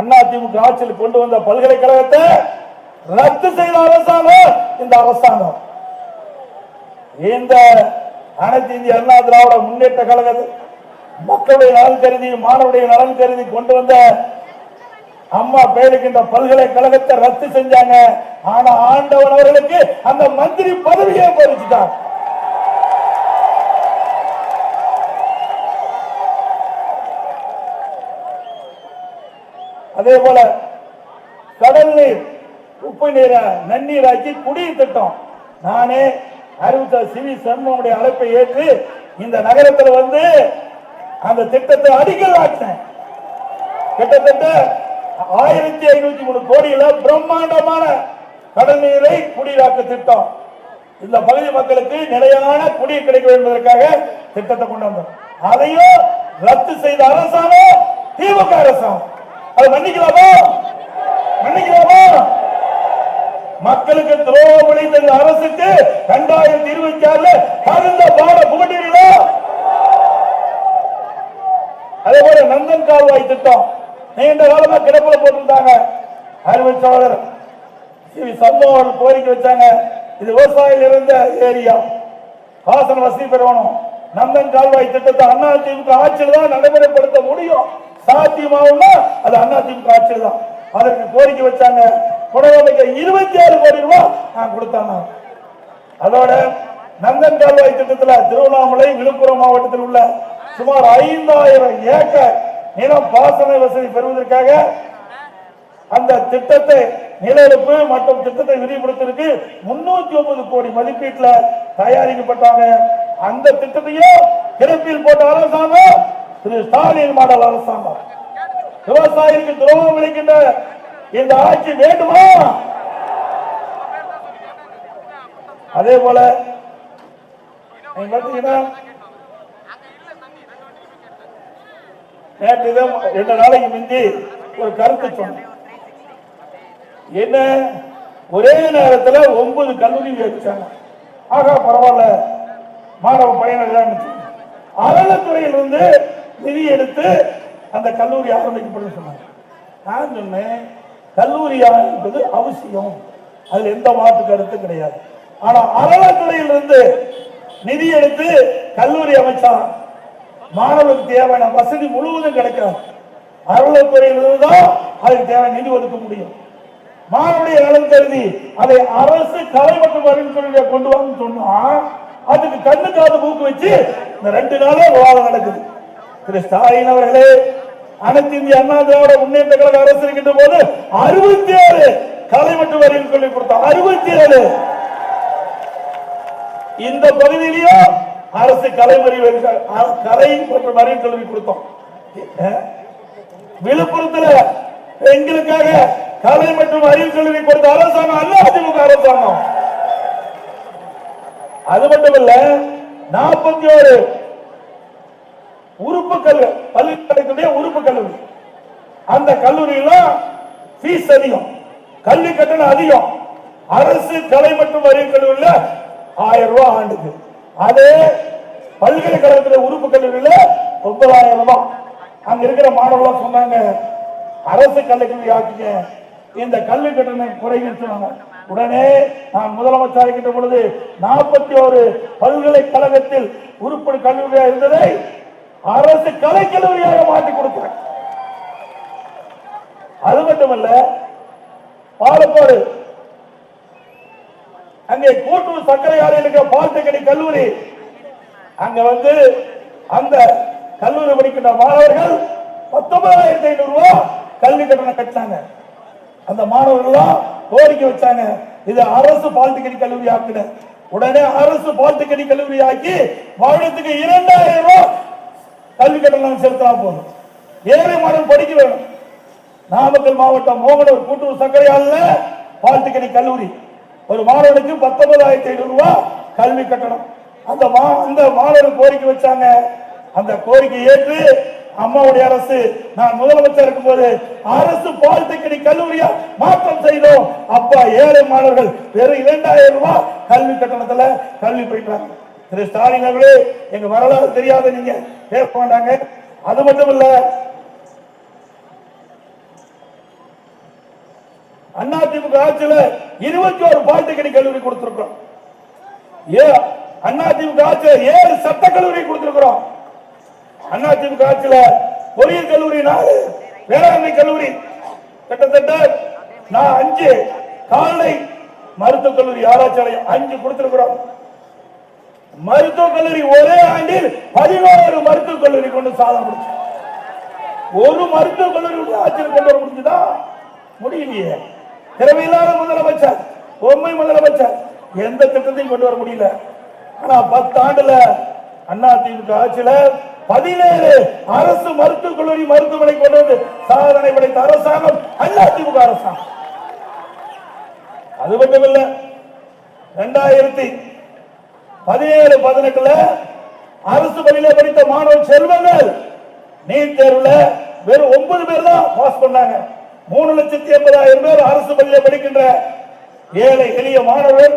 அதிமுக ஆட்சியில் கொண்டு வந்த பல்கலைக்கழகத்தை ரத்து செய்த அரசாங்கம் இந்த அரசாங்கம். இந்த அனைத்து இந்திய அண்ணா திராவிட முன்னேற்ற கழகத்தில் மக்களுடைய நலன் கருதி மாணவருடைய நலன் கருதி கொண்டு வந்த அம்மா பெயருக்கின்ற பல்கலைக்கழகத்தை ரத்து செஞ்சாங்க. ஆனா ஆண்டவன் அவர்களுக்கு அந்த மந்திரி பதவியை பறிச்சுட்டார் அதே போல கடல் நீர் உப்பு நீரை நன்னீராக்கி குடிநீர் திட்டம். நானே அறிவித்த சிவி சண்முகனுடைய அழைப்பை ஏற்று இந்த நகரத்தில் வந்து அந்த திட்டத்தை அடிக்கல் ஆக்கினேன் கிட்டத்தட்ட ஆயிரத்தி ஐநூத்தி மூணு கோடியில பிரம்மாண்டமான கடல் நீரை குடிநீராக்க திட்டம். இந்த பகுதி மக்களுக்கு நிலையான குடிநீர் கிடைக்க வேண்டும் என்பதற்காக திட்டத்தை கொண்டு வந்தோம். அதையும் ரத்து செய்த அரசாங்கம் திமுக அரசாங்கம். அது மன்னிக்கலாமா? மன்னிக்கலாமா? மக்களுக்கு துரோகம் இழைத்த இந்த அரசுக்கு இரண்டாயிரத்தி இருபத்தி ஆறுல தகுந்த பாட புகட்டீர்களா அதே போல நந்தன் கால்வாய் திட்டம் நீண்ட காலமா கிடப்புல போட்டிருந்தாங்க. அறிவிச்சாளர் சம்பவம் கோரிக்கை வச்சாங்க. இது விவசாயிகள் இருந்த ஏரியா. பாசன வசதி பெறணும். நந்தன் கால்வாய் திட்டத்தை அண்ணா திமுக ஆட்சியில் தான் நடைமுறைப்படுத்த முடியும். சாத்தியமாகும்னா அது அண்ணா திமுக ஆட்சியில் தான் அதற்கு கோரிக்கை வச்சாங்க. புனரமைக்க இருபத்தி ஆறு கோடி ரூபாய் நான் கொடுத்தாங்க அதோட நந்தன் கால்வாய் திட்டத்துல திருவண்ணாமலை விழுப்புரம் மாவட்டத்தில் உள்ள சுமார் ஐந்தாயிரம் ஏக்கர் நிலம் பாசன வசதி பெறுவதற்காக அந்த திட்டத்தை நிலவெடுப்பு மற்றும் திட்டத்தை விரிவுபடுத்துறதுக்கு முன்னூத்தி ஒன்பது கோடி மதிப்பீட்டுல தயாரிக்கப்பட்டாங்க. அந்த திட்டத்தையும் கிடப்பில் போட்ட அரசாங்கம் திரு ஸ்டாலின் மாடல் அரசாங்கம். விவசாயிக்கு துரோகம் விளைக்கின்ற இந்த ஆட்சி வேண்டுமா? அதே போல நேற்று ரெண்டு நாளைக்கு முந்தி ஒரு கருத்து சொன்னேன். என்ன? ஒரே நேரத்துல ஒன்பது கல்லூரி வச்சாங்க. ஆகா பரவாயில்ல. மாணவ பயணம் அறநிலைத்துறையிலிருந்து நிதி எடுத்து அந்த கல்லூரி ஆரம்பிக்கப்படும் சொன்னாங்க. நான் சொன்னேன் கல்லூரி ஆரம்பிப்பது அவசியம். அதுல எந்த மாற்று கருத்து கிடையாது. ஆனா அறநிலைத்துறையிலிருந்து நிதி எடுத்து கல்லூரி அமைச்சா மாணவருக்கு தேவையான வசதி முழுவதும் கிடைக்காது அறநிலைத்துறையிலிருந்து தான் அதுக்கு தேவையான நிதி ஒதுக்க முடியும். மாணவருடைய நலன் கருதி அதை அரசு கலை மற்றும் அறிவுத்துறையில கொண்டு வாங்க சொன்னா அதுக்கு கண்ணு காது மூக்கு வச்சு இந்த ரெண்டு நாளே விவாதம் நடக்குது. திரு ஸ்டாலின் அவர்களே அனைத்து இந்திய அண்ணா திராவிட முன்னேற்ற கழக அரசு இருக்கின்ற போது அறுபத்தி ஏழு கலை மற்றும் அறிவு கல்வி கொடுத்தோம் அறுபத்தி ஏழு இந்த பகுதியிலையும் அரசு கலைமறி கலை மற்றும் அறிவு கல்வி கொடுத்தோம். விழுப்புரத்துல எங்களுக்காக கலை மற்றும் அறிவு கல்வி கொடுத்த அரசாங்கம் அல்ல அதிமுக அரசாங்கம். அது மட்டுமல்ல நாற்பத்தி ஒரு உறுப்பு கல்லூரி பல்கலைக்கழகத்துடைய உறுப்பு கல்லூரி அந்த கல்லூரியில ஃபீஸ் அதிகம். கல்வி கட்டணம் அதிகம். அரசு கலை மற்றும் வரி கல்லூரியில ஆயிரம் ரூபாய் ஆண்டுக்கு. அதே பல்கலைக்கழகத்தில் உறுப்பு கல்லூரியில ஒன்பதாயிரம் ரூபாய். அங்க இருக்கிற மாணவர்கள் சொன்னாங்க அரசு கல்லூரி ஆக்கிங்க இந்த கல்வி கட்டணம் குறைவுன்னு சொன்னாங்க. உடனே நான் முதலமைச்சர் இருக்கின்ற பொழுது நாற்பத்தி ஒரு பல்கலைக்கழகத்தில் உறுப்பு கல்லூரியா இருந்ததை அரசு கலைக்கல்லூரியாக மாற்றி கொடுக்கிறேன் அது மட்டுமல்ல பாலக்கோடு அங்கே கூட்டூர் சர்க்கரை ஆலையில் இருக்கிற கல்லூரி அங்க வந்து அந்த கல்லூரி படிக்கின்ற மாணவர்கள் பத்தொன்பதாயிரத்தி ஐநூறு ரூபாய் கல்வி கட்டணம் கட்டினாங்க. அந்த மாணவர்கள் கோரிக்கை வச்சாங்க இது அரசு பாலிடெக்னிக் கல்லூரி ஆக்கின உடனே அரசு பாலிடெக்னிக் கல்லூரி ஆக்கி வருடத்துக்கு இரண்டாயிரம் ரூபாய் கல்வி கட்டணம் செலுத்தினா போதும். ஏழை மாணவன் படிக்க வேணும். நாமக்கல் மாவட்டம் மோகனூர் கூட்டூர் சர்க்கரை ஆலையில பாலிடெக்னிக் கல்லூரி. ஒரு மாணவனுக்கு பத்தொன்பதாயிரத்தி ஐநூறு ரூபாய் கல்வி கட்டணம். அந்த மா அந்த மாணவர் கோரிக்கை வச்சாங்க. அந்த கோரிக்கை ஏற்று அம்மாவுடைய அரசு நான் முதலமைச்சர் இருக்கும்போது அரசு பாலிடெக்னிக் கல்லூரியா மாற்றம் செய்தோம். அப்பா ஏழை மாணவர்கள் வெறும் இரண்டாயிரம் ரூபாய் கல்வி கட்டணத்துல கல்வி பயின்றாங்க. திரு ஸ்டாலின் அவர்களே எங்க வரலாறு தெரியாத நீங்க பேச மாட்டாங்க. அது மட்டும் இல்ல அதிமுக ஆட்சியில இருபத்தி ஒரு பாலிடெக்னிக் கல்லூரி கொடுத்திருக்கிறோம். ஏ அதிமுக ஆட்சியில ஏழு சட்ட கல்லூரி கொடுத்திருக்கிறோம். அதிமுக ஆட்சியில பொறியியல் கல்லூரி நாலு வேளாண்மை கல்லூரி கிட்டத்தட்ட நான் அஞ்சு காலை மருத்துவக் கல்லூரி ஆராய்ச்சி அஞ்சு கொடுத்திருக்கிறோம். மருத்துவக் கல்லூரி ஒரே ஆண்டில் பதினோரு மருத்துவக் கல்லூரி கொண்டு சாதனை முடிச்சு ஒரு மருத்துவக் கல்லூரி ஆட்சியில் கொண்டு வர முடிஞ்சுதா? முடியலையே. திறமையில்லாத முதலமைச்சர் பொம்மை முதலமைச்சர் எந்த திட்டத்தையும் கொண்டு வர முடியல. ஆனா பத்து ஆண்டுல அண்ணா திமுக ஆட்சியில பதினேழு அரசு மருத்துவக் கல்லூரி மருத்துவமனை கொண்டு வந்து சாதனை படைத்த அரசாங்கம் அண்ணா திமுக அரசாங்கம். அது மட்டுமில்ல ரெண்டாயிரத்தி பதினேழு பதினெட்டுல அரசு பள்ளியில படித்த மாணவ செல்வங்கள் நீட் தேர்வுல வெறும் ஒன்பது பேர் தான் பாஸ் பண்ணாங்க. மூணு லட்சத்தி எண்பதாயிரம் பேர் அரசு பள்ளியில படிக்கின்ற ஏழை எளிய மாணவர்கள்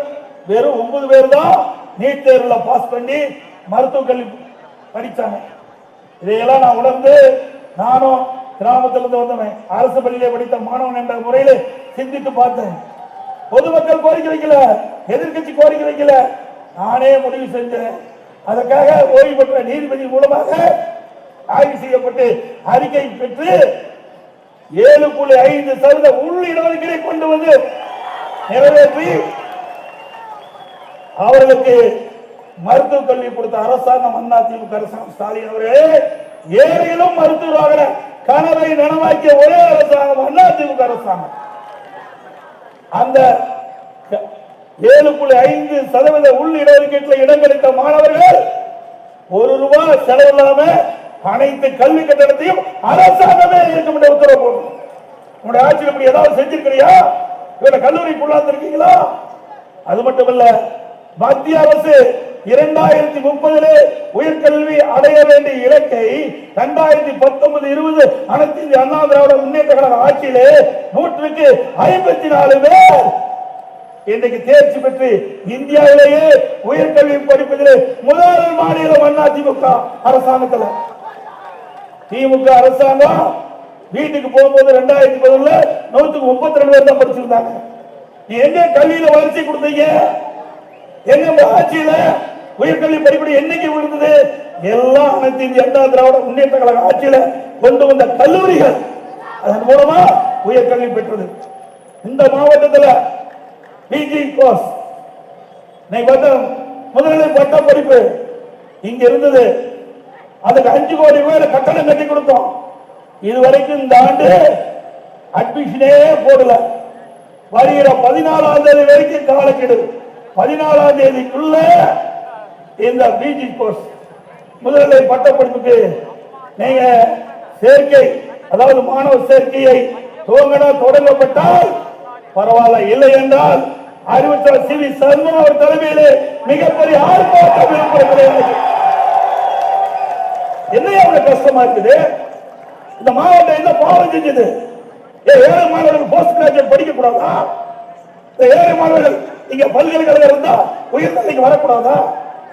வெறும் ஒன்பது பேர் தான் நீட் தேர்வுல பாஸ் பண்ணி மருத்துவக் கல்வி படித்தாங்க இதையெல்லாம் நான் உணர்ந்து நானும் கிராமத்திலிருந்து வந்தவன் அரசு பள்ளியிலே படித்த மாணவன் என்ற முறையில் சிந்தித்து பார்த்தேன். பொதுமக்கள் கோரிக்கை வைக்கல எதிர்க்கட்சி கோரிக்கை வைக்கல நானே முடிவு செஞ்சேன். அதற்காக ஓய்வு பெற்ற நீதிபதி மூலமாக ஆய்வு செய்யப்பட்டு அறிக்கை பெற்று ஏழு புள்ளி ஐந்து சதவீத உள் இடஒதுக்கீடை கொண்டு வந்து நிறைவேற்றி அவர்களுக்கு மருத்துவ கல்வி கொடுத்த அரசாங்கம் அண்ணா திமுக அரசாங்கம் ஸ்டாலின் அவர்களே ஏழையிலும் மருத்துவராக கனவை நனவாக்கிய ஒரே அரசாங்கம் அண்ணா திமுக அரசாங்கம். அந்த ஏழு புள்ளி ஐந்து சதவீத உள் இடஒதுக்கீட்டில் இடம் கிடைத்த மாணவர்கள் ஒரு ரூபாய் செலவில்லாம அனைத்து கல்வி கட்டணத்தையும் அரசாங்கமே இருக்கும் என்ற உத்தரவு போடணும். உங்களுடைய ஆட்சியில் இப்படி ஏதாவது செஞ்சிருக்கிறியா? இவரை கல்லூரிக்கு உள்ளாந்துருக்கீங்களா அது மட்டுமல்ல மத்திய அரசு இரண்டாயிரத்தி முப்பதிலே உயர்கல்வி அடைய வேண்டிய இலக்கை இரண்டாயிரத்தி பத்தொன்பது இருபது அனைத்து அண்ணா திராவிட முன்னேற்ற கழக ஆட்சியிலே நூற்றுக்கு ஐம்பத்தி நாலு பேர் இன்றைக்கு தேர்ச்சி பெற்று இந்தியாவிலேயே உயர்கல்வி படிப்பதிலே முதல் மாநிலம் அண்ணா திமுக அரசாங்கத்தில். திமுக அரசாங்கம் வீட்டுக்கு போகும்போது ரெண்டாயிரத்தி பதினொன்னுல நூத்துக்கு முப்பத்தி ரெண்டு பேர் தான் படிச்சிருந்தாங்க. நீ எங்க கல்வியில வளர்ச்சி கொடுத்தீங்க? எங்க ஆட்சியில உயர்கல்வி படிப்படி என்னைக்கு விழுந்தது? எல்லாம் அனைத்து இந்திய அண்ணா திராவிட முன்னேற்ற கழக ஆட்சியில கொண்டு வந்த கல்லூரிகள். அதன் மூலமா உயர்கல்வி பெற்றது. இந்த மாவட்டத்துல பிஜி கோர்ஸ். நீ முதல்நிலை பட்ட படிப்பு. இங்க இருந்தது. அதுக்கு அஞ்சு கோடி பேர் கட்டணம் கட்டி கொடுத்தோம். இதுவரைக்கும் இந்த ஆண்டு அட்மிஷனே போடல. வருகிற பதினாலாம் தேதி வரைக்கும் காலக்கெடு. பதினாலாம் தேதிக்குள்ள இந்த பிஜி கோர்ஸ். முதல்நிலை பட்டப்படிப்புக்கு நீங்க சேர்க்கை அதாவது மாணவர் சேர்க்கையை துவங்கின தொடங்கப்பட்டால் பரவாயில்ல இல்லை என்றால் அறிவித்தார் சி வி சர்மா அவர் தலைமையிலே மிகப்பெரிய ஆர்ப்பாட்டம் விழுப்புரத்திலே என்ன அவ்வளவு கஷ்டமா இருக்குது? இந்த மாவட்டம் என்ன பாவம் செஞ்சது? ஏழை மாணவர்கள் போஸ்ட் கிராஜுவேட் படிக்க கூடாதா இந்த ஏழை மாணவர்கள் இங்க பல்கலைக்கழகம் இருந்தா உயர்நிலைக்கு வரக்கூடாதா?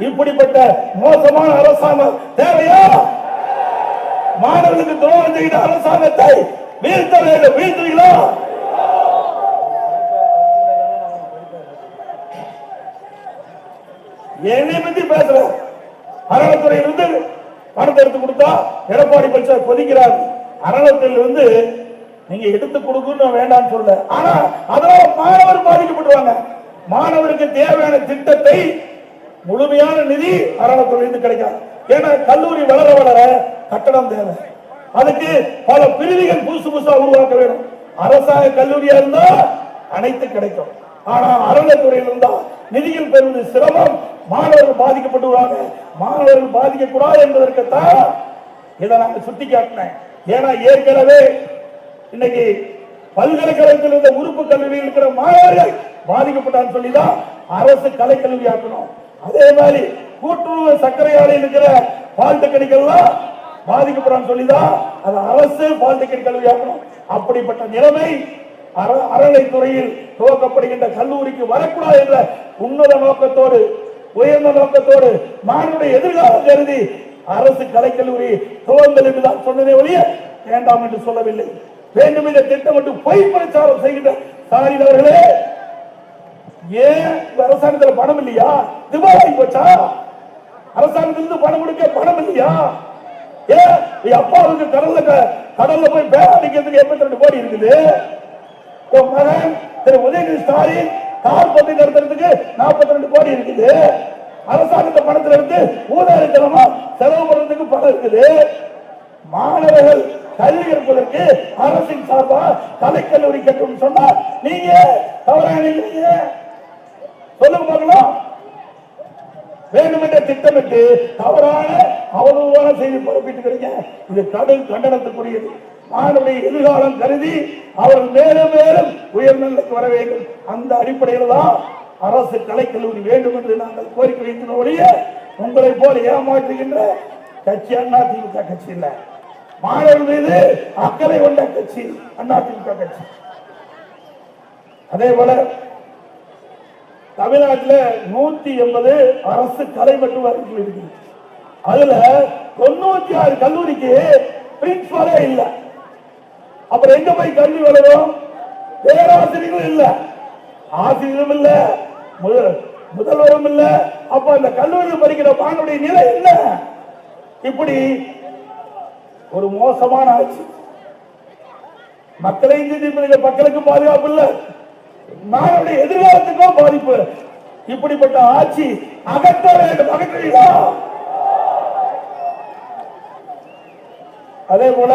இப்படிப்பட்ட மோசமான அரசாங்கம் தேவையா? மாணவர்களுக்கு துரோகம் செய்கிற அரசாங்கத்தை வீழ்த்த வேண்டும் வீழ்த்துவீங்களா என்னை பத்தி பேசுற அறநிலைத்துறையிலிருந்து பணத்தை எடுத்து கொடுத்தா எடப்பாடி பழனிசாமி கொதிக்கிறார். அறநிலையத்திலிருந்து நீங்க எடுத்து கொடுக்கணும் வேண்டாம்னு சொல்ல ஆனா அதனால மாணவர் பாதிக்கப்படுவாங்க மாணவருக்கு தேவையான திட்டத்தை முழுமையான நிதி அறநிலையத்திலிருந்து கிடைக்காது ஏன்னா கல்லூரி வளர வளர கட்டணம் தேவை. அதுக்கு பல பிரிவுகள் புதுசு புதுசா உருவாக்க வேண்டும் அரசாங்க கல்லூரியா இருந்தா அனைத்து கிடைக்கும். ஆனா அறநிலைத்துறையில் இருந்தா நிதியில் பெறுவது சிரமம். மாணவர்கள் பாதிக்கப்படுவாங்க மாணவர்கள் பாதிக்க கூடாது என்பதற்குத்தான் இதை நாங்கள் சுட்டி காட்டினேன் ஏன்னா ஏற்கனவே இன்னைக்கு பல்கலைக்கழகத்தில் இருந்த உறுப்பு கல்வியில் இருக்கிற மாணவர்கள் பாதிக்கப்பட்டான்னு சொல்லிதான் அரசு கலைக்கல்வி ஆக்கணும். அதே மாதிரி கூட்டுறவு சர்க்கரை ஆலையில் இருக்கிற பாலிடெக்னிக் எல்லாம் பாதிக்கப்படான்னு சொல்லிதான் அது அரசு பாலிடெக்னிக் கல்வி ஆக்கணும். அப்படிப்பட்ட நிலைமை அறநிலைத்துறையில் துவக்கப்படுகின்ற கல்லூரிக்கு வரக்கூடாது என்ற உன்னத நோக்கத்தோடு உயர்ந்த நோக்கத்தோடு மாணவருடைய எதிர்காலம் கருதி அரசு கலைக்கல்லூரி துவங்கல் தான் சொன்னதே ஒழிய வேண்டாம் என்று சொல்லவில்லை. வேண்டும் என்ற மட்டும் பொய் பிரச்சாரம் செய்கின்ற ஸ்டாலின் அவர்களே. ஏன் அரசாங்கத்துல பணம் இல்லையா? திவாலாகி போச்சா? அரசாங்கத்திலிருந்து பணம் கொடுக்க பணம் இல்லையா? ஏன்? அப்பாவுக்கு கடல்ல கடல்ல போய் பேரடிக்கிறதுக்கு எண்பத்தி ரெண்டு கோடி இருக்குது. மகன் திரு உதயநிதி ஸ்டாலின் கார் பந்தை நடத்துறதுக்கு நாற்பத்தி ரெண்டு கோடி இருக்குது. அரசாங்கத்தை பணத்துல இருந்து ஊதாரித்தனமா செலவு பண்றதுக்கு பணம் இருக்குது. மாணவர்கள் கல்வி கற்பதற்கு அரசின் சார்பா கலைக்கல்லூரி கட்டும் சொன்னா நீங்க தவறாக சொல்லுங்க பார்க்கலாம். வேண்டுமென்றே திட்டமிட்டு தவறான அவதூறான செய்தி பரப்பிட்டுக்கிறீங்க இது கடும் கண்டனத்துக்குரியது. மாணவருடைய எதிர்காலம் கருதி அவர் மேலும் மேலும் உயர்நிலைக்கு வர வேண்டும். அந்த அடிப்படையில் தான் அரசு கலைக்கல்லூரி வேண்டும் என்று நாங்கள் கோரிக்கை வைக்கிற உங்களை போல ஏமாற்றுகின்ற கட்சி அண்ணா திமுக கட்சி இல்ல. மாணவர் மீது அக்கறை கொண்ட கட்சி அண்ணா திமுக கட்சி. அதே போல தமிழ்நாட்டில் நூத்தி எண்பது அரசு கலை மற்றும் அறிவியல் இருக்குது. அதுல தொண்ணூத்தி ஆறு கல்லூரிக்கு பிரின்சிபாலே இல்ல. அப்புறம் எங்க போய் கல்வி வளரும்? பேராசிரியர்களும் இல்ல. ஆசிரியரும் இல்ல. முதல் முதல்வரும் இல்ல. அப்ப அந்த கல்லூரியில் படிக்கிற மாணவனுடைய நிலை என்ன? இப்படி ஒரு மோசமான ஆட்சி. மக்களை மக்களுக்கு பாதுகாப்பு இல்ல. நாளுடைய எதிர்காலத்துக்கும் பாதிப்பு. இப்படிப்பட்ட ஆட்சி அகற்ற வேண்டும் அகற்றுவீங்களா அதே போல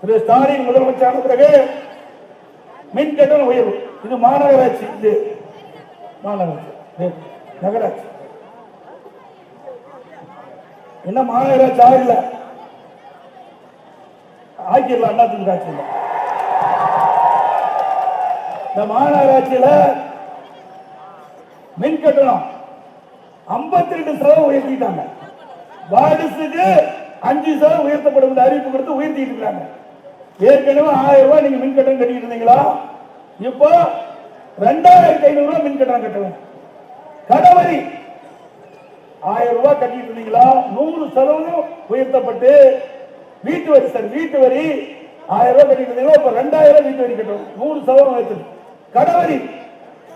திரு ஸ்டாலின் முதலமைச்சரான பிறகு மின் கட்டண உயர்வு. இது மாநகராட்சி இது மாநகராட்சி நகராட்சி. என்ன மாநகராட்சி ஆகல. ஆக்கிடலாம் அண்ணா திமுக ஆட்சியில். இந்த மாநகராட்சியில மின் கட்டணம் 52 ரெண்டு சதவீதம் உயர்த்திட்டாங்க. வார்டுஸுக்கு அஞ்சு சதவீதம் உயர்த்தப்படும் என்று அறிவிப்பு கொடுத்து உயர்த்திட்டு இருக்காங்க. ஏற்கனவே ஆயிரம் ரூபாய் நீங்க மின் கட்டணம் கட்டிட்டு இருந்தீங்களா? இப்போ ரெண்டாயிரத்தி ஐநூறு ரூபாய் மின் கட்டணம் கட்டணும். கடவரி ஆயிரம் ரூபாய் கட்டிட்டு இருந்தீங்களா? நூறு சதவீதம் உயர்த்தப்பட்டு வீட்டு வரி சார் வீட்டு வரி ஆயிரம் ரூபாய் கட்டிட்டு இருந்தீங்களா? இப்ப ரெண்டாயிரம் வீட்டு வரி கட்டணும். நூறு சதவீதம் உயர்த்தணும். கடவரி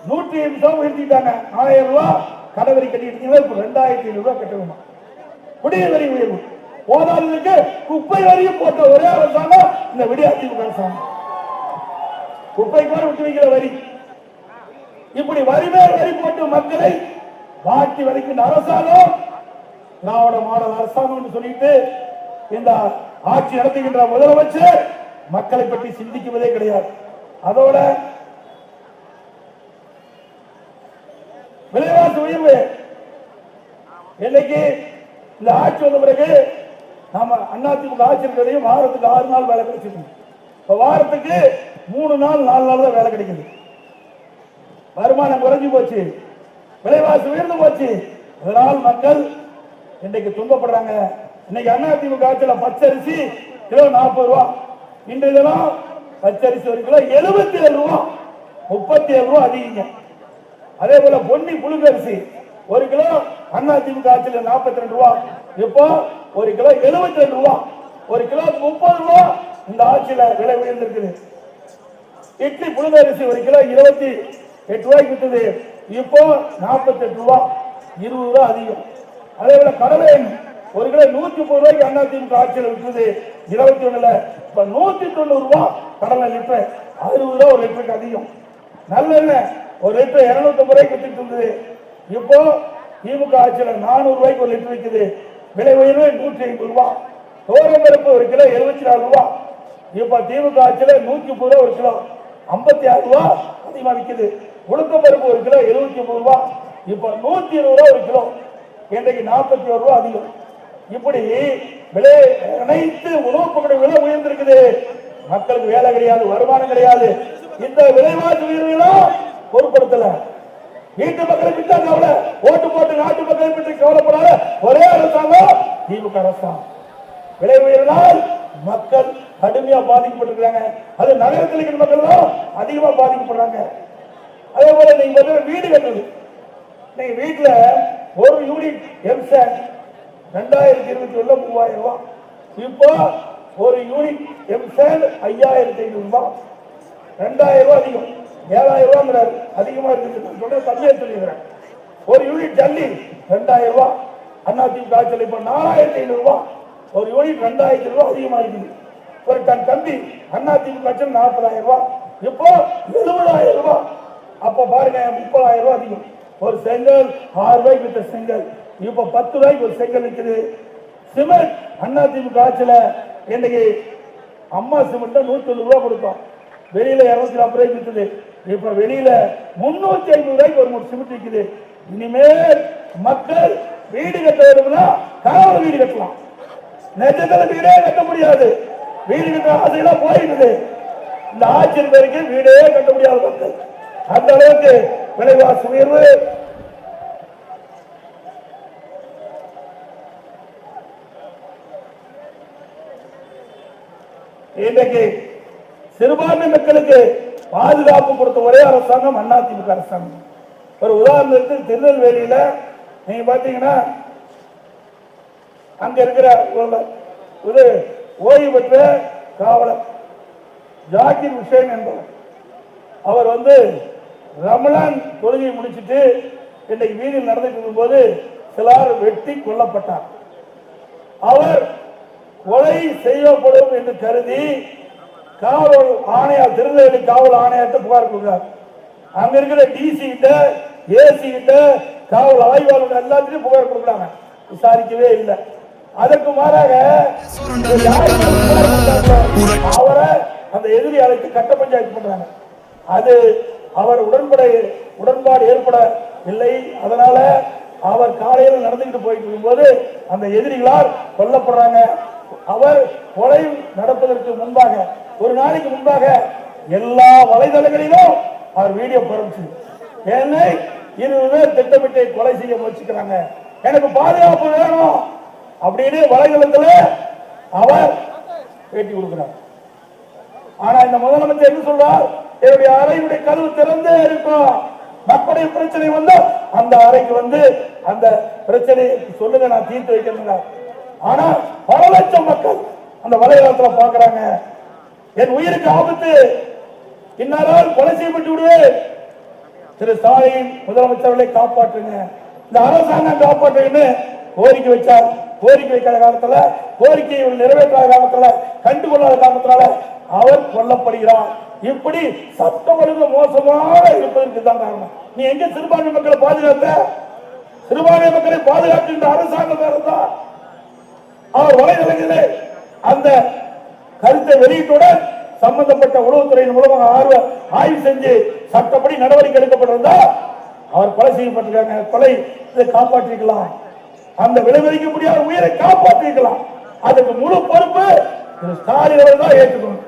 நூற்றி ஐம்பது சதவீதம் உயர்த்திட்டாங்க. ஆயிரம் ரூபாய் கடவரி கட்டிட்டு இருந்தீங்களா ரெண்டாயிரத்தி ஐநூறு ரூபாய் கட்டணும்? குடிநீர் வரி உயர்வு. போதாததுக்கு குப்பை வரியும் போட்ட ஒரே அரசாங்கம் இந்த விடியாதிமுக அரசாங்கம். குப்பைக்கு விட்டு வைக்கிற வரி. இப்படி வரி மேல் வரி போட்டு மக்களை வாட்டி வலிக்கின்ற அரசாங்கம் திராவிட மாடல் அரசாங்கம் சொல்லிட்டு இந்த ஆட்சி நடத்துகின்ற முதலமைச்சர் மக்களை பற்றி சிந்திக்குவதே கிடையாது. அதோட விலைவாசி உயர்வு. இன்னைக்கு இந்த ஆட்சி வந்த பிறகு நாம அண்ணாத்துக்கு ஆட்சி இருக்கிறதையும் வாரத்துக்கு ஆறு நாள் வேலை கிடைச்சிருக்கோம். இப்ப வாரத்துக்கு மூணு நாள் நாலு நாள் தான் வேலை கிடைக்குது. வருமானம் குறைஞ்சு போச்சு. விலைவாசி உயர்ந்து போச்சு. இதனால் மக்கள் இன்னைக்கு துன்பப்படுறாங்க. இன்னைக்கு அதிமுக ஆட்சியில் பச்சரிசி கிலோ நாற்பது ரூபா. இன்றைய தினம் பச்சரிசி ஒரு கிலோ எழுபத்தி ஏழு ரூபா. முப்பத்தி ஏழு ரூபா அதிகங்க. அதே போல பொன்னி புழுங்கரிசி ஒரு கிலோ அதிமுக ஆட்சியில் நாற்பத்தி ரெண்டு ரூபா. இப்போ ஒரு கிலோ எழுபத்தி ரெண்டு ரூபா. ஒரு கிலோ முப்பது ரூபா இந்த ஆட்சியில விலை உயர்ந்திருக்குது. இட்லி புழுங்கரிசி ஒரு கிலோ இருபத்தி எட்டு ரூபாய்க்கு வித்தது. இப்போ நாற்பத்தி எட்டு ரூபா. இருபது ரூபா அதிகம். அதே போல கடலை ஒரு கிலோ நூத்தி முப்பது ரூபாய்க்கு அதிமுக ஆட்சியில் விற்றது இருபத்தி ஒண்ணுல இப்ப நூத்தி தொண்ணூறு ரூபா கடலை லிட்டர். அறுபது ரூபா ஒரு லிட்டருக்கு அதிகம். நல்லெண்ணெய் ஒரு லிட்டர் இருநூத்தி ஐம்பது ரூபாய்க்கு வித்துட்டு இருந்தது இப்போ திமுக ஆட்சியில் நானூறு ரூபாய்க்கு ஒரு லிட்டர் விற்குது விலை உயர்வு நூற்றி ஐம்பது ரூபா. தோரம் பருப்பு ஒரு கிலோ எழுபத்தி நாலு ரூபா. இப்போ திமுக ஆட்சியில் நூற்றி முப்பது ரூபா ஒரு கிலோ. ஐம்பத்தி ஆறு ரூபா அதிகமா விற்குது உளுத்த பருப்பு ஒரு கிலோ எழுபத்தி ஒன்பது ரூபா. இப்போ நூற்றி இருபது ரூபா ஒரு கிலோ. இன்றைக்கு நாற்பத்தி ஒரு ரூபா அதிகம். இப்படி விலை அனைத்து உணவு பொருட்கள் விலை உயர்ந்திருக்குது. மக்களுக்கு வேலை கிடையாது வருமானம் கிடையாது. இந்த விலைவாசி உயர்வுகளும் பொருட்படுத்தல வீட்டு மக்களை விட்டா கவலை ஓட்டு போட்டு நாட்டு மக்களை பற்றி கவலைப்படாத. ஒரே அரசாங்கம் திமுக அரசாங்கம். விலை உயர்ந்தால் மக்கள் கடுமையா பாதிக்கப்பட்டிருக்காங்க அது நகரத்தில் இருக்கிற மக்கள் தான் அதிகமா பாதிக்கப்படுறாங்க. அதே போல நீங்க வீடு கட்டுறது. நீங்க வீட்டுல ஒரு யூனிட் எம்சாண்ட் ரெண்டாயிரத்தி இருபத்தி ஒண்ணு மூவாயிரம் ரூபாய். இப்போ ஒரு யூனிட் எம்சாண்ட் ஐயாயிரத்தி ஐநூறு ரூபாய். ரெண்டாயிரம் ரூபாய் அதிகம். ஏழாயிரம் ரூபாங்கிறாரு அதிகமா இருக்குது நான் சொல்ற கம்மியா சொல்லிடுறேன். ஒரு யூனிட் ஜல்லி ரெண்டாயிரம் ரூபாய் அதிமுக ஆட்சியில் இப்ப நாலாயிரத்தி ஐநூறு ரூபாய் ஒரு யூனிட் ரெண்டாயிரத்தி ரூபாய் அதிகமா இருக்குது. ஒரு டன் கம்பி அதிமுக ஆட்சியில் நாற்பதாயிரம் ரூபாய் இப்போ எழுபதாயிரம் ரூபாய் அப்ப பாருங்க முப்பதாயிரம் ரூபாய் அதிகம். ஒரு செங்கல் ஆறு ரூபாய்க்கு வித்த செங்கல். இப்ப பத்து ரூபாய்க்கு ஒரு செங்கல் இருக்குது சிமெண்ட் அதிமுக ஆட்சியில இன்னைக்கு அம்மா சிமெண்ட் நூத்தி தொண்ணூறு ரூபாய் கொடுத்தோம். வெளியில இருநூத்தி நாற்பது ரூபாய்க்கு விற்குது இப்ப வெளியில முன்னூத்தி ஐம்பது ரூபாய்க்கு ஒரு மூணு சிமெண்ட் விற்குது இனிமேல் மக்கள் வீடு கட்ட வேணும்னா கனவுல வீடு கட்டலாம். நிஜத்துல வீடே கட்ட முடியாது. வீடு கட்ட ஆசையெல்லாம் போயிடுது. இந்த ஆட்சியின் பேருக்கு வரைக்கும் வீடே கட்ட முடியாது மக்கள். அந்த அளவுக்கு விலைவாசி உயர்வு. இன்றைக்கு சிறுபான்மை மக்களுக்கு பாதுகாப்பு கொடுத்த ஒரே அரசாங்கம் அதிமுக அரசாங்கம். ஒரு உதாரணத்துக்கு திருநெல்வேலியில நீங்க பாத்தீங்கன்னா அங்க இருக்கிற ஒரு ஓய்வு பெற்ற காவலர் ஜாகிர் ஹுசேன் என்பவர். அவர் வந்து ரமலான் தொழுகை முடிச்சிட்டு இன்னைக்கு வீதியில் நடந்துட்டு இருக்கும்போது சிலர் வெட்டி கொல்லப்பட்டார். அவர் கொலை செய்யப்படும் என்று கருதி காவல் ஆணையர் திருநெல்வேலி காவல் ஆணையத்தை புகார் கொடுக்கிறார். அங்க இருக்கிற டிசி கிட்ட ஏசி கிட்ட காவல் ஆய்வாளர் எல்லாத்திலையும் புகார் கொடுக்குறாங்க. விசாரிக்கவே இல்லை. அதற்கு மாறாக அவரை அந்த எதிரி அழைத்து கட்ட பஞ்சாயத்து பண்றாங்க. அது அவர் உடன்பட உடன்பாடு ஏற்பட இல்லை அதனால அவர் காலையில் நடந்துகிட்டு போயிட்டு இருக்கும்போது அந்த எதிரிகளால் கொல்லப்படுறாங்க. அவர் கொலை நடப்பதற்கு முன்பாக ஒரு நாளைக்கு முன்பாக எல்லா வலைதளங்களிலும் அவர் வீடியோ பரவிச்சு என்னை இருபது பேர் திட்டமிட்டு கொலை செய்ய முயற்சிக்கிறாங்க. எனக்கு பாதுகாப்பு வேணும் அப்படின்னு வலைதளத்தில் அவர் பேட்டி கொடுக்கிறார். ஆனா இந்த முதலமைச்சர் என்ன சொல்றார்? என்னுடைய அறையுடைய கதவு திறந்தே இருக்கும். மக்களுடைய பிரச்சனை வந்து அந்த அறைக்கு வந்து அந்த பிரச்சனையை சொல்லுங்க நான் தீர்த்து வைக்கிறேன். ஆனா பல லட்சம் மக்கள் அந்த வலைதளத்துல பாக்குறாங்க என் உயிருக்கு ஆபத்து. இன்னாரால் கொலை செய்யப்பட்டு விடுவேன். திரு ஸ்டாலின் முதலமைச்சர்களை காப்பாற்றுங்க. இந்த அரசாங்கம் காப்பாற்றுங்கன்னு கோரிக்கை வச்சார் கோரிக்கை வைக்காத காலத்துல கோரிக்கையை நிறைவேற்றாத காலத்துல கண்டுகொள்ளாத காரணத்தினால அவர் கொல்லப்படுகிறார். இப்படி சட்டம் ஒழுங்கு மோசமாக இருப்பதற்கு தான் காரணம். நீ எங்க சிறுபான்மை மக்களை பாதுகாத்த? சிறுபான்மை மக்களை பாதுகாக்கின்ற அரசாங்கம் தான் அவர் வலைதளங்களே அந்த கருத்தை வெளியிட்டுடன் சம்பந்தப்பட்ட உளவுத்துறையின் மூலமாக ஆர்வ ஆய்வு செஞ்சு சட்டப்படி நடவடிக்கை எடுக்கப்பட்டிருந்தா அவர் கொலை செய்யப்பட்டிருக்காங்க. கொலை இதை காப்பாற்றிருக்கலாம். அந்த விளைவிக்க முடியாத உயிரை காப்பாற்றிருக்கலாம். அதுக்கு முழு பொறுப்பு ஸ்டாலின் அவர்கள் தான் ஏற்றுக்கணும்.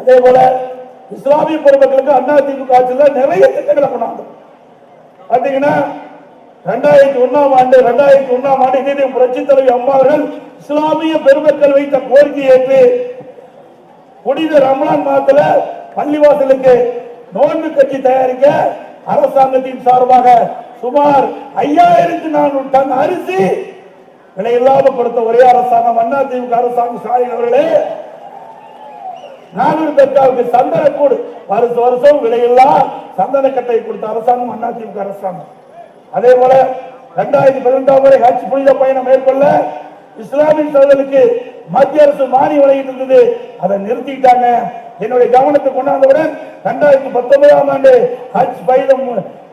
அதே போல இஸ்லாமிய பெருமக்களுக்கு அண்ணா திமுக ஆட்சியில் நிறைய திட்டங்களை கொண்டாந்து பாத்தீங்கன்னா ரெண்டாயிரத்தி ஒண்ணாம் ஆண்டு ரெண்டாயிரத்தி ஒண்ணாம் ஆண்டு இதே புரட்சி தலைவி அம்மா அவர்கள் இஸ்லாமிய பெருமக்கள் வைத்த கோரிக்கை ஏற்று புனித ரமலான் மாதத்துல பள்ளிவாசலுக்கு நோன்பு கட்சி தயாரிக்க அரசாங்கத்தின் சார்பாக சுமார் ஐயாயிரத்தி நானூறு டன் அரிசி விலையில்லாம கொடுத்த ஒரே அரசாங்கம் அண்ணா திமுக அரசாங்கம் ஸ்டாலின் அவர்களே. நானூறு தர்காவுக்கு சந்தனக்கூடு. வருஷ வருஷம் விலையில்லா சந்தன கட்டை கொடுத்த அரசாங்கம் அண்ணா திமுக அரசாங்கம். அதே போல இரண்டாயிரத்தி பதினெட்டாம் வரை ஹஜ் புனித பயணம் மேற்கொள்ள இஸ்லாமிய சோதலுக்கு மத்திய அரசு மானியம் வழங்கிட்டு இருந்தது அதை நிறுத்திட்டாங்க. என்னுடைய கவனத்தை கொண்டாந்தவுடன் இரண்டாயிரத்தி பத்தொன்பதாம் ஆண்டு ஹஜ் பயணம்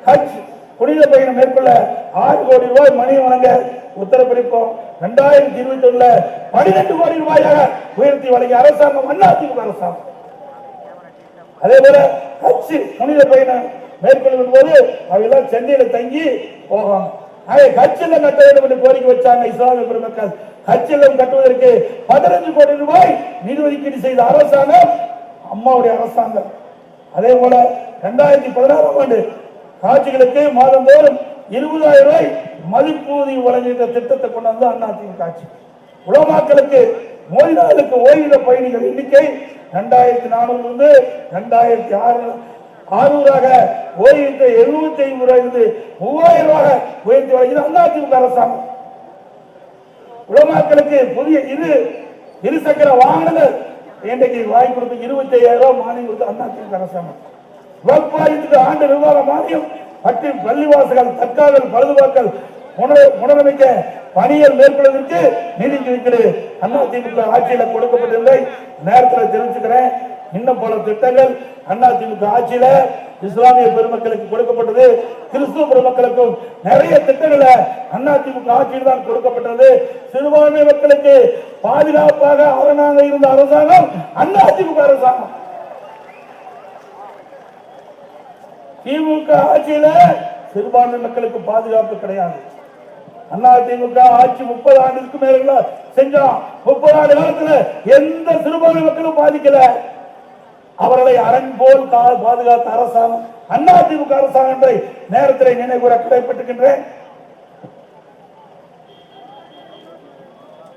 ஹஜ் புனித பயணம் மேற்கொள்ள ஆறு கோடி ரூபாய் மணி வழங்க உத்தரப்பிடிப்போம் இரண்டாயிரத்தி இருபத்தி ஒண்ணுல பனிரெண்டு கோடி ரூபாயாக உயர்த்தி வழங்கிய அரசாங்கம் அண்ணா திமுக அரசாங்கம். அதே போல கட்சி புனித பயணம் மேற்கொள்ளும் போது அவையெல்லாம் சென்னையில தங்கி போவாங்க ஆகவே கட்சியில கட்ட வேண்டும் என்று கோரிக்கை வச்சாங்க இஸ்லாமிய பெருமக்கள். கட்சியிலும் கட்டுவதற்கு பதினஞ்சு கோடி ரூபாய் நிதி ஒதுக்கீடு செய்த அரசாங்கம் அம்மாவுடைய அரசாங்கம். அதே போல இரண்டாயிரத்தி பதினாறாம் ஆண்டு காட்சிகளுக்கு மாதந்தோறும் இருபதாயிரம் ரூபாய் மதிப்பூதியம் வழங்குகின்ற திட்டத்தை கொண்டு வந்து அண்ணா காட்சி. ஆட்சி உலமாக்களுக்கு மோதினாளுக்கு ஓய்வு பயணிகள் எண்ணிக்கை இரண்டாயிரத்தி நானூறு இருந்து இரண்டாயிரத்தி ஆறு ஆறுநூறாக ஓய்வித்த எழுநூத்தி ஐந்து ரூபாய் இருந்து மூவாயிரம் ரூபாய் உயர்த்தி வழங்கியது அதிமுக அரசாங்கம். உலமாக்களுக்கு புதிய இது இருசக்கர வாகனங்கள் இன்றைக்கு வாங்கி கொடுத்து இருபத்தி ஐயாயிரம் ரூபாய் மானியம் கொடுத்து அதிமுக அரசாங்கம். விவசாயத்துக்கு ஆண்டு நிர்வாக மானியம் மற்றும் பள்ளிவாசல்கள் தற்காவல் பழுதுபாக்கள் புனரமைக்க பணியை மேற்கொள்வதற்கு நிதி கிடைக்கிறது அண்ணா திமுக ஆட்சியில கொடுக்கப்பட்டிருந்ததை நேரத்தில் தெரிவிச்சுக்கிறேன். இன்னும் பல திட்டங்கள் அண்ணா திமுக ஆட்சியில இஸ்லாமிய பெருமக்களுக்கு கொடுக்கப்பட்டது கிறிஸ்துவ பெருமக்களுக்கும் நிறைய திட்டங்களை அண்ணா திமுக ஆட்சியில் தான் கொடுக்கப்பட்டது. சிறுபான்மை மக்களுக்கு பாதுகாப்பாக அரணாக இருந்த அரசாங்கம் அண்ணா திமுக அரசாங்கம். திமுக ஆட்சியில சிறுபான்மை மக்களுக்கு பாதுகாப்பு கிடையாது. அண்ணா திமுக ஆட்சி முப்பது ஆண்டுக்கு மேல செஞ்சோம் முப்பது ஆண்டு காலத்துல எந்த சிறுபான்மை மக்களும் பாதிக்கல. அவர்களை அரண் போல் பாதுகாத்த அரசாங்கம் அண்ணா திமுக அரசாங்கம் நேரத்தில் நினைவுற கடைப்பட்டுகின்றேன்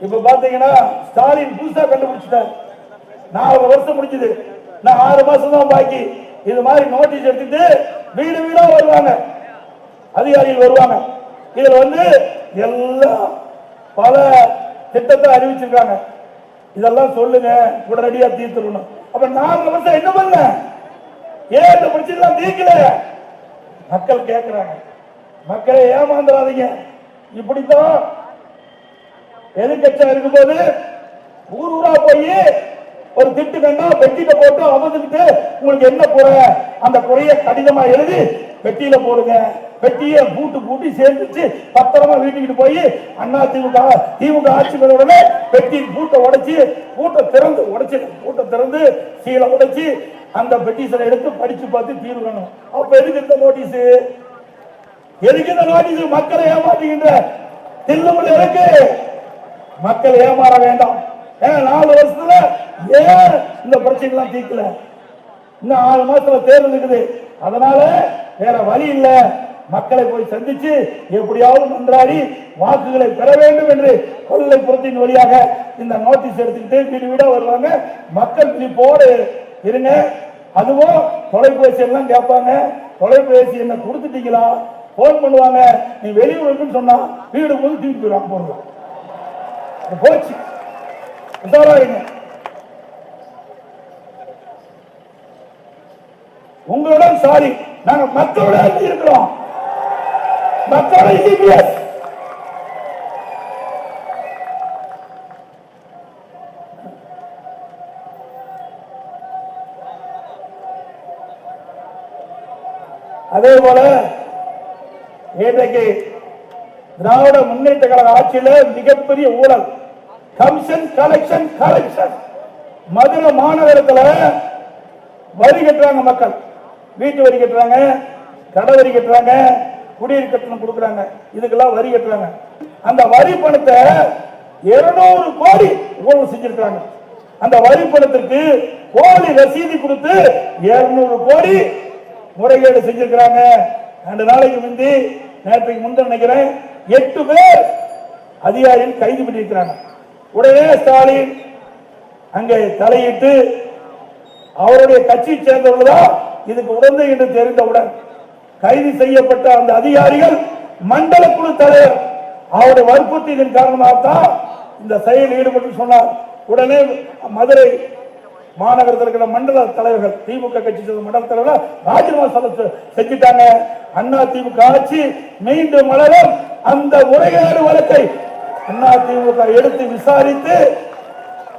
இப்ப பாத்தீங்கன்னா ஸ்டாலின் புதுசா கண்டுபிடிச்சிட்டார். நாலு வருஷம் முடிஞ்சது. நான் ஆறு மாசம் தான் பாக்கி. இது மாதிரி நோட்டீஸ் எடுத்துட்டு வீடு வீடா வருவாங்க. அதிகாரிகள் வருவாங்க. இதுல வந்து எல்லாம் பல திட்டத்தை அறிவிச்சிருக்காங்க. இதெல்லாம் சொல்லுங்க. உடனடியா தீர்த்துடணும். அப்ப நாலு வருஷம் என்ன பண்ணல ஏன் இந்த பிரச்சனை தீர்க்கல மக்கள் கேட்கிறாங்க மக்களை ஏமாந்துடாதீங்க இப்படித்தான் எதிர்கட்சியா இருக்கும்போது ஊர் ஊரா போய் ஒரு திட்டு கண்டா பெட்டியில போட்டு அமர்ந்துக்கிட்டு உங்களுக்கு என்ன குறை? அந்த குறைய கடிதமா எழுதி பெட்டியில போடுங்க. பெட்டியை பூட்டு பூட்டி சேர்ந்துச்சு பத்திரமா வீட்டுக்கு போய் அண்ணா திமுக திமுக ஆட்சி வந்த உடனே பெட்டி பூட்டை உடைச்சு பூட்டை திறந்து உடைச்சு பூட்டை திறந்து கீழே உடைச்சு அந்த பெட்டிஷனை எடுத்து படிச்சு பார்த்து தீர்வு காணும் அப்ப எதுக்கு இந்த நோட்டீஸ்? எதுக்கு இந்த நோட்டீஸ்? மக்களை ஏமாத்துகின்ற தில்லுமுள்ள இருக்கு மக்கள் ஏமாற வேண்டாம். ஏன்னா நாலு வருஷத்துல ஏன் இந்த பிரச்சனை எல்லாம் தீர்க்கல? இன்னும் ஆறு மாசத்துல தேர்தல் இருக்குது. அதனால வேற வழி இல்லை. மக்களை போய் சந்திச்சு எப்படியாவது மன்றாடி வாக்குகளை பெற வேண்டும் என்று கொள்ளை புறத்தின் வழியாக இந்த நோட்டீஸ் எடுத்துக்கிட்டு வீடு வீடா வருவாங்க. மக்கள் விழிப்போடு இருங்க. அதுவும் தொலைபேசி எல்லாம் கேட்பாங்க. தொலைபேசி என்ன கொடுத்துட்டீங்களா? போன் பண்ணுவாங்க. நீ வெளியூர் சொன்னா வீடு போது தூக்கி போயிடுவாங்க போச்சு. உஷாரா உங்களுடன் சாரி. நாங்க மக்களோட இருக்கிறோம் மக்களோட சிபிஎஸ் அதே போல இன்றைக்கு திராவிட முன்னேற்ற கழக ஆட்சியில மிகப்பெரிய ஊழல். கமிஷன் கலெக்ஷன் கலெக்ஷன் மதுரை மாநகரத்துல வரி கட்டுறாங்க மக்கள். வீட்டு வரி கட்டுறாங்க கடை வரி கட்டுறாங்க. குடியிருப்பு கட்டணம் கொடுக்குறாங்க. இதுக்கெல்லாம் வரி கட்டுறாங்க. அந்த வரி பணத்தை இருநூறு கோடி உணவு செஞ்சிருக்காங்க அந்த வரி பணத்திற்கு கோடி ரசீது கொடுத்து இருநூறு கோடி முறைகேடு செஞ்சிருக்கிறாங்க. ரெண்டு நாளைக்கு முந்தி நேற்றைக்கு முந்தி நினைக்கிறேன் எட்டு பேர் அதிகாரிகள் கைது பண்ணியிருக்கிறாங்க. உடனே ஸ்டாலின் அங்கே தலையிட்டு அவருடைய கட்சியை சேர்ந்தவர்கள் தான் இதுக்கு உடந்தை என்று தெரிந்தவுடன் கைது செய்யப்பட்ட அந்த அதிகாரிகள் மண்டல குழு தலைவர். அவருடைய வற்புறுத்தியதன் காரணமாகத்தான் இந்த செயலில் ஈடுபட்டு சொன்னார். உடனே மதுரை மாநகரத்தில் இருக்கிற மண்டல தலைவர்கள் திமுக கட்சி சேர்ந்த மண்டல தலைவர்கள் ராஜினாமா செஞ்சுட்டாங்க. அண்ணா திமுக ஆட்சி மீண்டும் மலரும். அந்த முறைகேடு வழக்கை அண்ணா திமுக எடுத்து விசாரித்து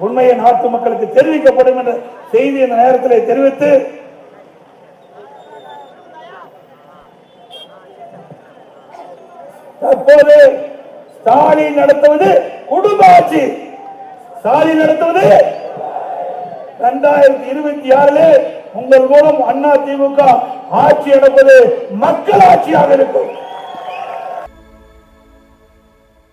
உண்மையை நாட்டு மக்களுக்கு தெரிவிக்கப்படும் என்ற செய்தி இந்த நேரத்தில் தெரிவித்து தற்போது ஸ்டாலின் நடத்துவது குடும்ப ஆட்சி ஸ்டாலின் நடத்துவது இரண்டாயிரத்தி இருபத்தி ஆறுல உங்கள் மூலம் அண்ணா திமுக ஆட்சி நடப்பது மக்கள் ஆட்சியாக இருக்கும்.